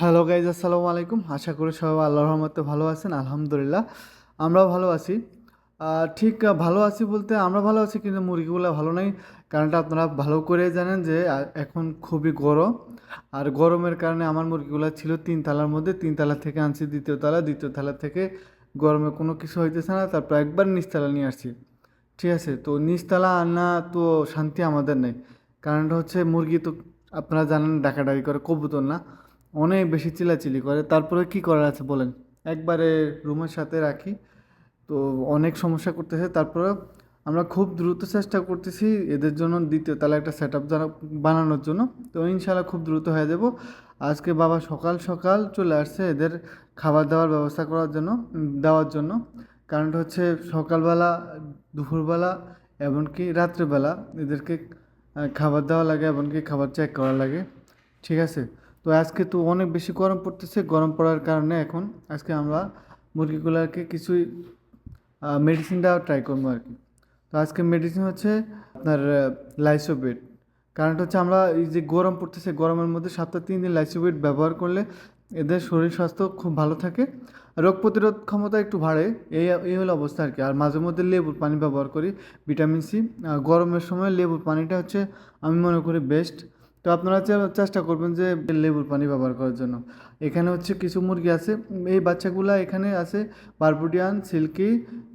Hello guys আসসালামু আলাইকুম আশা করি সবাই আল্লাহর রহমতে ভালো আছেন, আলহামদুলিল্লাহ। আমরাও ভালো আছি। ঠিক ভালো আছি বলতে আমরা ভালো আছি, কিন্তু মুরগিগুলো ভালো নেই। কারণটা আপনারা ভালো করে জানেন যে এখন খুবই গরম। আর গরমের কারণে আমার মুরগিগুলো ছিল তিন তালার মধ্যে। তিন তালা থেকে আনছি দ্বিতীয় তালা। দ্বিতীয় তালা থেকে গরমে কোনো কিছু হইতেছে না। তারপর একবার নিচতলা নিয়ে আসছি। ঠিক আছে? তো নিচতলা আনা তো শান্তি আমাদের নেই। কারণটা হচ্ছে মুরগি তো আপনারা জানেন ডাকাডাকি করে কবুতর না। অনেক বেশি চিলাচিলি করে। তারপরে কি করার আছে বলেন? একবারে রুমের সাথে রাখি। তো অনেক সমস্যা করতেছে। তারপরে আমরা খুব দ্রুত চেষ্টা করতেছি এদের জন্য দ্বিতীয় তালা একটা সেট আপ বানানোর জন্য। তো ইনশাল্লাহ খুব দ্রুত হয়ে যাব। আজকে বাবা সকাল সকাল চলে আসছে এদের খাবার দাবার ব্যবস্থা করার জন্য দেওয়ার জন্য। কারণটা হচ্ছে সকালবেলা, দুপুরবেলা, এমনকি রাত্রেবেলা এদেরকে খাবার দেওয়া লাগে, এমনকি খাবার চেক করা লাগে। ঠিক আছে? তো আজকে তো অনেক বেশি গরম পড়তেছে, গরম পড়ার কারণে এখন আজকে আমরা মুরগিগুলোকে কিছুই মেডিসিন দেওয়া ট্রাই করব আর কি। তো আজকে মেডিসিন হচ্ছে আপনার লাইসোবেট কারণটা হচ্ছে আমরা এই যে গরম পড়তেছে, গরমের মধ্যে সপ্তাহে তিন দিন লাইসোবেট ব্যবহার করলে এদের শরীর স্বাস্থ্য খুব ভালো থাকে। রোগ প্রতিরোধ ক্ষমতা একটু বাড়ে, এই এই হলো অবস্থা আর কি। আর মাঝে মধ্যে লেবুর পানি ব্যবহার করি, ভিটামিন সি। গরমের সময় লেবুর পানিটা হচ্ছে আমি মনে করি বেস্ট তো আপনারা চেষ্টা করবেন যে লেবুর পানি ব্যবহার করার জন্য। এখানে হচ্ছে কিছু মুরগি আছে, এই বাচ্চাগুলা এখানে আছে, বারবুডিয়ান, সিল্কি,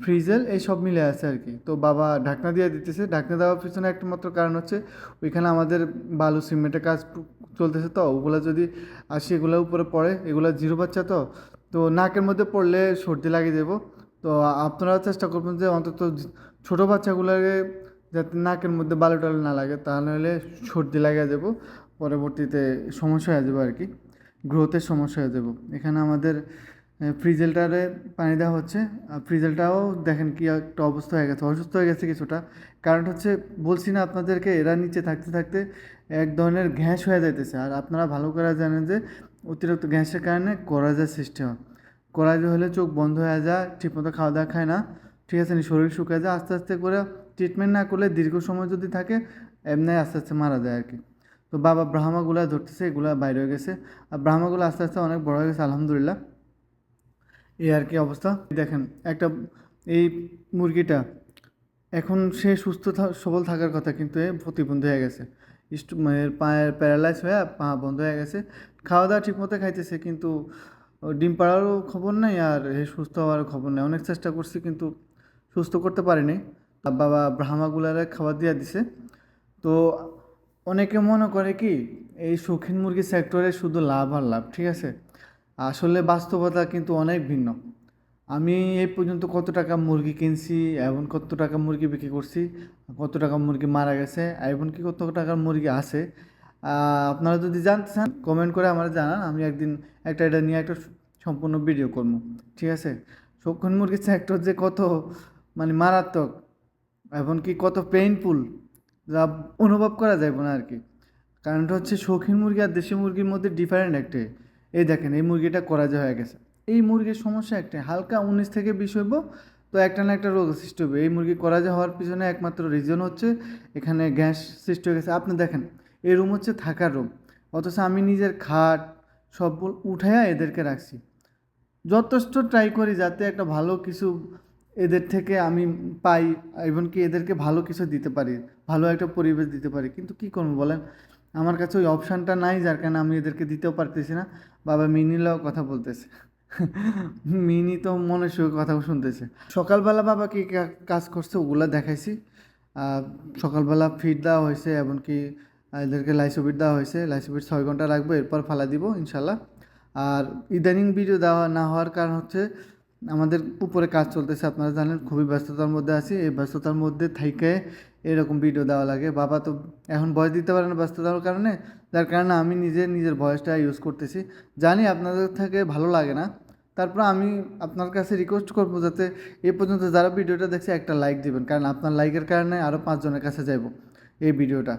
ফ্রিজেল, এই সব মিলে আছে আর কি। তো বাবা ঢাকনা দিয়ে দিতেছে, ঢাকনা দেওয়ার পিছনে একটা মাত্র কারণ হচ্ছে, ওইখানে আমাদের বালু সিমেন্টের কাজ চলতেছে তো, ওগুলা যদি আসি এগুলোর উপরে পড়ে, এগুলো জিরো বাচ্চা তো তো নাকের মধ্যে পড়লে সর্দি লাগিয়ে দেবো। তো আপনারা চেষ্টা করবেন যে অন্তত ছোটো বাচ্চাগুলোকে যাতে নাকের মধ্যে বালু টালু না লাগে, তাহলে হলে সর্দি লাগে যাব, পরবর্তীতে সমস্যা হয়ে যাবে আর কি গ্রোথের সমস্যা হয়ে যাব। এখানে আমাদের ফ্রিজেলটারে পানি দেওয়া হচ্ছে, আর ফ্রিজেলটাও দেখেন কি একটা অবস্থা হয়ে গেছে, অসুস্থ হয়ে গেছে কিছুটা। কারণ হচ্ছে, বলছি না আপনাদেরকে, এরা নিচে থাকতে থাকতে এক ধরনের গ্যাস হয়ে যাইতেছে, আর আপনারা ভালো করে জানেন যে, অতিরিক্ত গ্যাসের কারণে করাজের সৃষ্টি হয়। করাজে হলে চোখ বন্ধ হয়ে যায়, ঠিকমতো খাওয়া দাওয়া খায় না ঠিক আছে শরীর শুকায় যায়, আস্তে আস্তে করে ট্রিটমেন্ট না করলে দীর্ঘ সময় যদি থাকে, এমনি আস্তে আস্তে মারা যায় আর কি তো বাবা ব্রাহ্মাগুলা ধরতেছে, এগুলা বাইরে হয়ে গেছে। আর ব্রাহ্মাগুলো আস্তে আস্তে অনেক বড় হয়ে গেছে, আলহামদুলিল্লাহ। এই আর কি অবস্থা? দেখেন, একটা এই মুরগিটা এখন সে সুস্থ সবল থাকার কথা কিন্তু এ প্রতিবন্ধী হয়ে গেছে। মানে পায়ের প্যারালাইজ হয়ে পা বন্ধ হয়ে গেছে। খাওয়া দাওয়া ঠিকমতো খাইতেছে, কিন্তু ডিম পাড়ারও খবর নেই আর সুস্থ হওয়ারও খবর নেই। অনেক চেষ্টা করছি, কিন্তু সুস্থ করতে পারেনি। বাবা ব্রাহ্মাগুলারে খাবার দিয়ে দিছে। তো অনেকে মনে করে কি, এই শৌখিন মুরগি সেক্টরে শুধু লাভ আর লাভ, ঠিক আছে? আসলে বাস্তবতা কিন্তু অনেক ভিন্ন। আমি এই পর্যন্ত কত টাকা মুরগি কিনছি, এবং কত টাকা মুরগি বিক্রি করছি, কত টাকা মুরগি মারা গেছে, এবং কি কত টাকার মুরগি আছে আপনারা যদি জানতে চান কমেন্ট করে আমার জানান, আমি একদিন একটা এটা নিয়ে একটা সম্পূর্ণ ভিডিও করব, ঠিক আছে? শৌখিন মুরগির সেক্টর যে কত মানে মারাত্মক, এমনকি কত পেইনফুল যা অনুভব করা যাবে না আর কি। কারণটা হচ্ছে শৌখিন মুরগি আর দেশি মুরগির মধ্যে ডিফারেন্ট একটাই এই দেখেন, এই মুরগিটা করা করাজা হয়ে গেছে। এই মুরগির সমস্যা একটাই, হালকা উনিশ থেকে বিশ হইব, তো একটা না একটা রোগ সৃষ্টি হবে। এই মুরগি করাজা হওয়ার পিছনে একমাত্র রিজন হচ্ছে এখানে গ্যাস সৃষ্টি হয়ে গেছে। আপনি দেখেন, এই রুম হচ্ছে থাকার রুম অথচ আমি নিজের খাট সব উঠাইয়া এদেরকে রাখছি। যথেষ্ট ট্রাই করি যাতে একটা ভালো কিছু এদের থেকে আমি পাই এমনকি এদেরকে ভালো কিছু দিতে পারি, ভালো একটা পরিবেশ দিতে পারি। কিন্তু কি করব বলেন? আমার কাছে ওই অপশানটা নাই, যার কারণে আমি এদেরকে দিতেও পারতেছি না। বাবা মিনিলাও কথা বলতেছে। মিনি তো মনে সুখে কথা শুনতেছে। সকালবেলা বাবা কি কা- কাজ করছে ওগুলা দেখাইছি। সকালবেলা ফিড দেওয়া হয়েছে এমনকি এদেরকে লাইসোবিট দেওয়া হয়েছে। লাইসোবিট ছয় ঘণ্টা রাখব এরপর ফালা দিব, ইনশাল্লাহ। আর ইদানিং ভিডিও দেওয়া না হওয়ার কারণ হচ্ছে আমাদের উপরে কাজ চলতেছে, আপনারা জানেন, খুবই ব্যস্ততার মধ্যে আছি। এই ব্যস্ততার মধ্যে থেকে এরকম ভিডিও দেওয়া লাগে। বাবা তো এখন ভয়েস দিতে পারে না ব্যস্ততার কারণে। যার কারণে আমি নিজে নিজের ভয়েসটা ইউজ করতেছি। জানি আপনাদের থেকে ভালো লাগে না। তারপর আমি আপনার কাছে রিকোয়েস্ট করব যাতে এ পর্যন্ত যারা ভিডিওটা দেখছে, একটা লাইক দিবেন। কারণ আপনার লাইকের কারণে আরও পাঁচজনের কাছে যাব এই ভিডিওটা